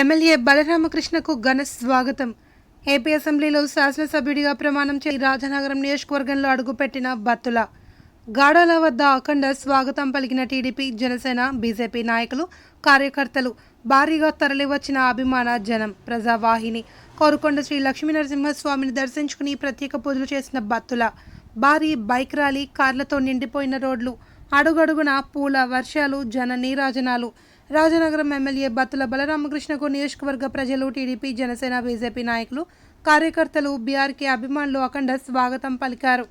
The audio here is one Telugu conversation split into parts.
ఎమ్మెల్యే బలరామకృష్ణకు ఘన స్వాగతం. ఏపీ అసెంబ్లీలో శాసనసభ్యుడిగా ప్రమాణం చేసి రాజనగరం నియోజకవర్గంలో అడుగుపెట్టిన బత్తుల. గాడాల వద్ద అఖండ స్వాగతం పలికిన టీడీపీ జనసేన బీజేపీ నాయకులు కార్యకర్తలు భారీగా తరలివచ్చిన అభిమాన జనం ప్రజావాహిని. కోరుకొండ శ్రీ లక్ష్మీ నరసింహస్వామిని దర్శించుకుని ప్రత్యేక పూజలు చేసిన బత్తుల. భారీ బైక్ ర్యాలీ కార్లతో నిండిపోయిన రోడ్లు అడుగడుగున పూల వర్షాలు జన నీరాజనాలు. రాజనగరం ఎమ్మెల్యే బత్తుల బలరామకృష్ణకు నియోజకవర్గ ప్రజలు టీడీపీ జనసేన బీజేపీ నాయకులు కార్యకర్తలు బీఆర్కే అభిమానులు అఖండ స్వాగతం పలికారు.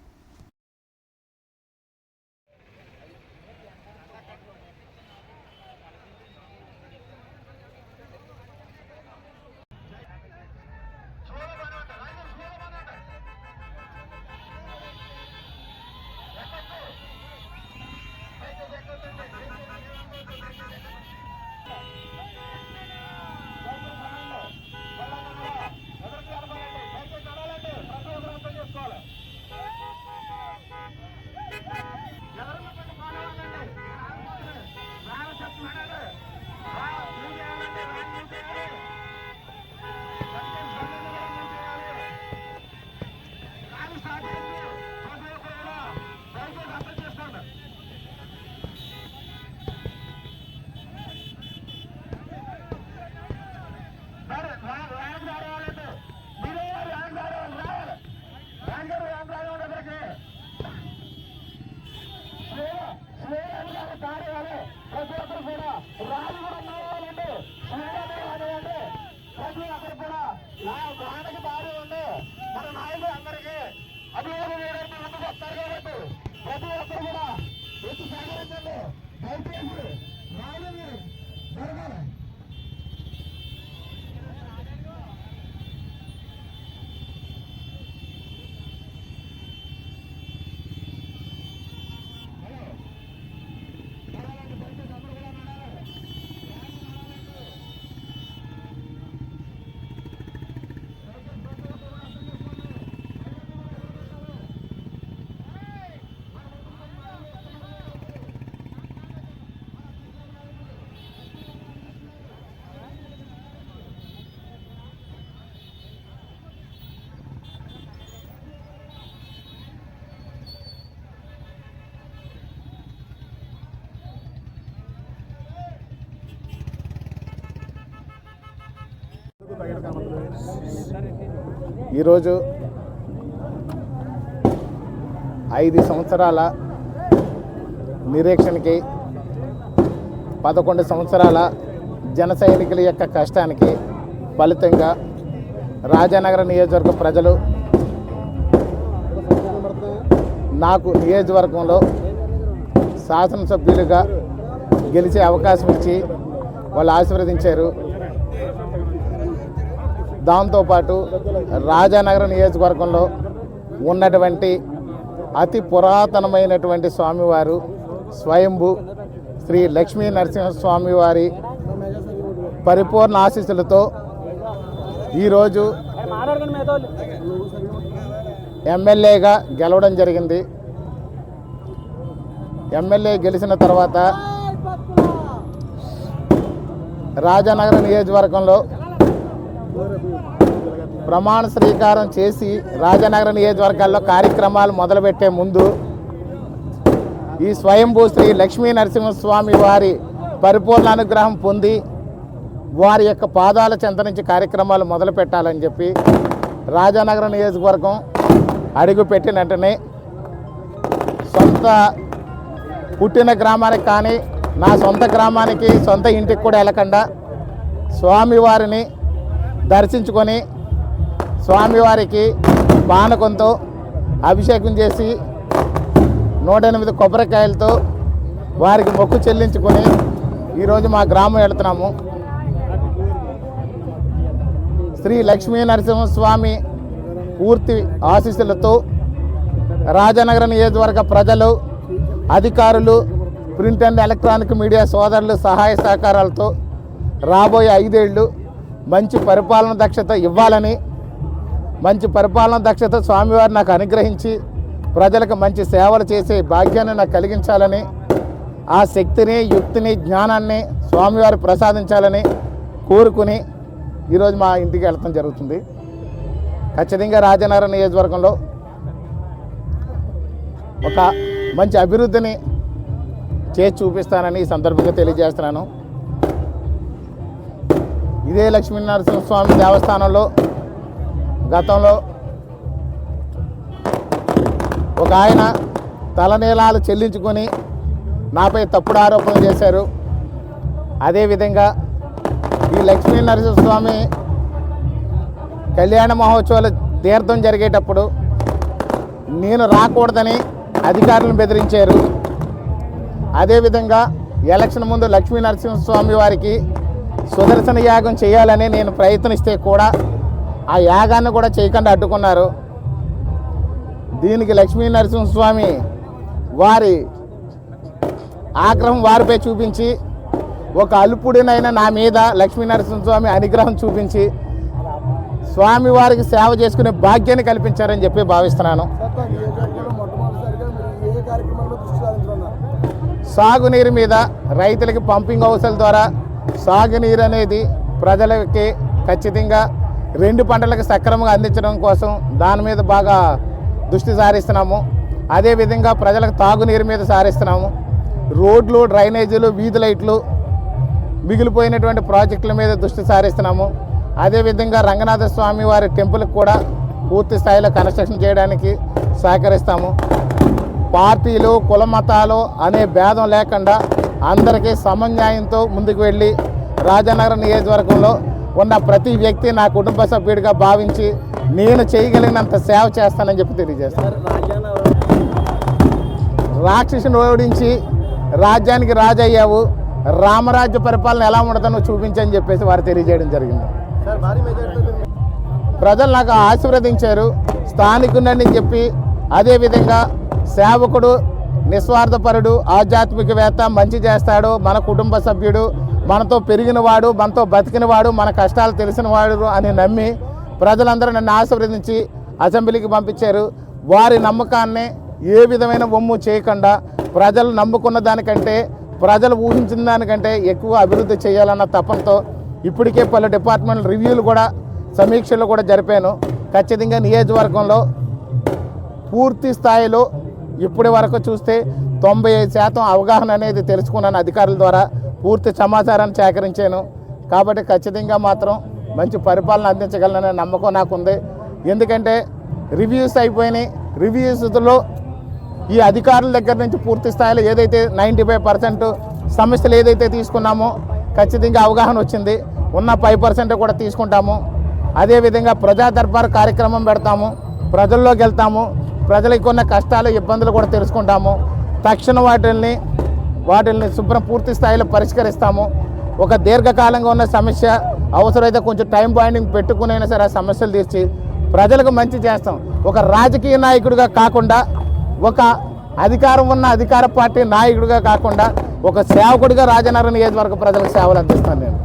దయచేసి రాలని జరగాలి ఈరోజు ఐదు సంవత్సరాల నిరీక్షణకి పదకొండు సంవత్సరాల జన సైనికుల యొక్క కష్టానికి ఫలితంగా రాజానగర నియోజకవర్గ ప్రజలు నాకు నియోజకవర్గంలో శాసనసభ్యులుగా గెలిచే అవకాశం ఇచ్చి వాళ్ళు ఆశీర్వదించారు. దాంతోపాటు రాజానగర నియోజకవర్గంలో ఉన్నటువంటి అతి పురాతనమైనటువంటి స్వామివారు స్వయంభు శ్రీ లక్ష్మీ నరసింహస్వామి వారి పరిపూర్ణ ఆశీస్సులతో ఈరోజు ఎమ్మెల్యేగా గెలవడం జరిగింది. ఎమ్మెల్యే గెలిచిన తర్వాత రాజానగర నియోజకవర్గంలో ప్రమాణ స్వీకారం చేసి రాజనగర నియోజకవర్గాల్లో కార్యక్రమాలు మొదలుపెట్టే ముందు ఈ స్వయంభూ శ్రీ లక్ష్మీ నరసింహస్వామి వారి పరిపూర్ణ అనుగ్రహం పొంది వారి యొక్క పాదాల చెంత నుంచి కార్యక్రమాలు మొదలు పెట్టాలని చెప్పి రాజానగర నియోజకవర్గం అడుగు పెట్టిన వెంటనే సొంత పుట్టిన గ్రామానికి కానీ నా సొంత గ్రామానికి సొంత ఇంటికి కూడా వెళ్ళకుండా స్వామివారిని దర్శించుకొని స్వామివారికి పానకంతో అభిషేకం చేసి నూట ఎనిమిది కొబ్బరికాయలతో వారికి మొక్కు చెల్లించుకొని ఈరోజు మా గ్రామం వెళుతున్నాము. శ్రీ లక్ష్మీ నరసింహస్వామి పూర్తి ఆశీస్సులతో రాజనగర నియోజకవర్గ ప్రజలు అధికారులు ప్రింట్ అండ్ ఎలక్ట్రానిక్ మీడియా సోదరులు సహాయ సహకారాలతో రాబోయే ఐదేళ్ళు మంచి పరిపాలన దక్షత ఇవ్వాలని మంచి పరిపాలన దక్షత స్వామివారు నాకు అనుగ్రహించి ప్రజలకు మంచి సేవలు చేసే భాగ్యాన్ని నాకు కలిగించాలని ఆ శక్తిని యుక్తిని జ్ఞానాన్ని స్వామివారు ప్రసాదించాలని కోరుకుని ఈరోజు మా ఇంటికి వెళ్ళటం జరుగుతుంది. ఖచ్చితంగా రాజనగరం నియోజకవర్గంలో ఒక మంచి అభివృద్ధిని చేసి చూపిస్తానని ఈ సందర్భంగా తెలియజేస్తున్నాను. ఇదే లక్ష్మీనరసింహస్వామి దేవస్థానంలో గతంలో ఒక ఆయన తలనీలాలు చెల్లించుకొని నాపై తప్పుడు ఆరోపణలు చేశారు. అదేవిధంగా ఈ లక్ష్మీ నరసింహస్వామి కళ్యాణ మహోత్సవాల తీర్థం జరిగేటప్పుడు నేను రాకూడదని అధికారులను బెదిరించారు. అదేవిధంగా ఎలక్షన్ ముందు లక్ష్మీ నరసింహస్వామి వారికి సుదర్శన యాగం చేయాలని నేను ప్రయత్నిస్తే కూడా ఆ యాగాన్ని కూడా చేయకుండా అడ్డుకున్నారు. దీనికి లక్ష్మీ నరసింహస్వామి వారి ఆగ్రహం వారిపై చూపించి ఒక అల్పుడినైనా నా మీద లక్ష్మీ నరసింహస్వామి అనుగ్రహం చూపించి స్వామి వారికి సేవ చేసుకునే భాగ్యాన్ని కల్పించారని చెప్పి భావిస్తున్నాను. సాగునీరు మీద రైతులకి పంపింగ్ హౌస్ల ద్వారా సాగునీరు అనేది ప్రజలకి ఖచ్చితంగా రెండు పంటలకు సక్రమంగా అందించడం కోసం దాని మీద బాగా దృష్టి సారిస్తున్నాము. అదేవిధంగా ప్రజలకు తాగునీరు మీద సారిస్తున్నాము. రోడ్లు డ్రైనేజీలు వీధి లైట్లు మిగిలిపోయినటువంటి ప్రాజెక్టుల మీద దృష్టి సారిస్తున్నాము. అదేవిధంగా రంగనాథ స్వామి వారి టెంపుల్కి కూడా పూర్తి స్థాయిలో కన్స్ట్రక్షన్ చేయడానికి సహకరిస్తాము. పార్టీలు కుల మతాలు అనే భేదం లేకుండా అందరికీ సమన్యాయంతో ముందుకు వెళ్ళి రాజానగరం నియోజకవర్గంలో ఉన్న ప్రతి వ్యక్తి నా కుటుంబ సభ్యుడిగా భావించి నేను చేయగలిగినంత సేవ చేస్తానని చెప్పి తెలియజేస్తాను. రాక్షసుని ఓడించి రాజ్యానికి రాజు అయ్యావు రామరాజ్య పరిపాలన ఎలా ఉండదో చూపించని చెప్పేసి వారు తెలియజేయడం జరిగింది. ప్రజలు నాకు ఆశీర్వదించారు. స్థానికుడని చెప్పి అదేవిధంగా సేవకుడు నిస్వార్థపరుడు ఆధ్యాత్మికవేత్త మంచి చేస్తాడు మన కుటుంబ సభ్యుడు మనతో పెరిగినవాడు మనతో బతికినవాడు మన కష్టాలు తెలిసినవాడు అని నమ్మి ప్రజలందరూ నన్ను ఆశీర్వదించి అసెంబ్లీకి పంపించారు. వారి నమ్మకాన్ని ఏ విధమైన ఒమ్ము చేయకుండా ప్రజలు నమ్ముకున్న దానికంటే ప్రజలు ఊహించిన దానికంటే ఎక్కువ అభివృద్ధి చేయాలన్న తపనతో ఇప్పటికే పలు డిపార్ట్మెంట్ రివ్యూలు కూడా సమీక్షలు కూడా జరిపాను. ఖచ్చితంగా నియోజకవర్గంలో పూర్తి స్థాయిలో ఇప్పటి వరకు చూస్తే తొంభై ఐదు శాతం అవగాహన అనేది తెలుసుకున్నాను అధికారుల ద్వారా. పూర్తి సమాచారాన్ని సేకరించాను. కాబట్టి ఖచ్చితంగా మాత్రం మంచి పరిపాలన అందించగలననే నమ్మకం నాకుంది. ఎందుకంటే రివ్యూస్ అయిపోయినాయి. రివ్యూస్లో ఈ అధికారుల దగ్గర నుంచి పూర్తి స్థాయిలో ఏదైతే నైంటీ ఫైవ్ పర్సెంట్ సమస్యలు ఏదైతే తీసుకున్నామో ఖచ్చితంగా అవగాహన వచ్చింది. ఉన్న ఫైవ్ పర్సెంట్ కూడా తీసుకుంటాము. అదేవిధంగా ప్రజా దర్బార్ కార్యక్రమం పెడతాము. ప్రజల్లోకి వెళ్తాము. ప్రజలకు ఉన్న కష్టాలు ఇబ్బందులు కూడా తెలుసుకుంటాము. తక్షణ వాటిల్ని వాటిల్ని శుభ్రం పూర్తి స్థాయిలో పరిష్కరిస్తాము. ఒక దీర్ఘకాలంగా ఉన్న సమస్య అవసరమైతే కొంచెం టైం బాండింగ్ పెట్టుకునైనా సరే ఆ సమస్యలు తీర్చి ప్రజలకు మంచి చేస్తాం. ఒక రాజకీయ నాయకుడిగా కాకుండా ఒక అధికారం ఉన్న అధికార పార్టీ నాయకుడిగా కాకుండా ఒక సేవకుడిగా రాజనగరం నియోజకవర్గ ప్రజలకు సేవలు అందిస్తాను నేను.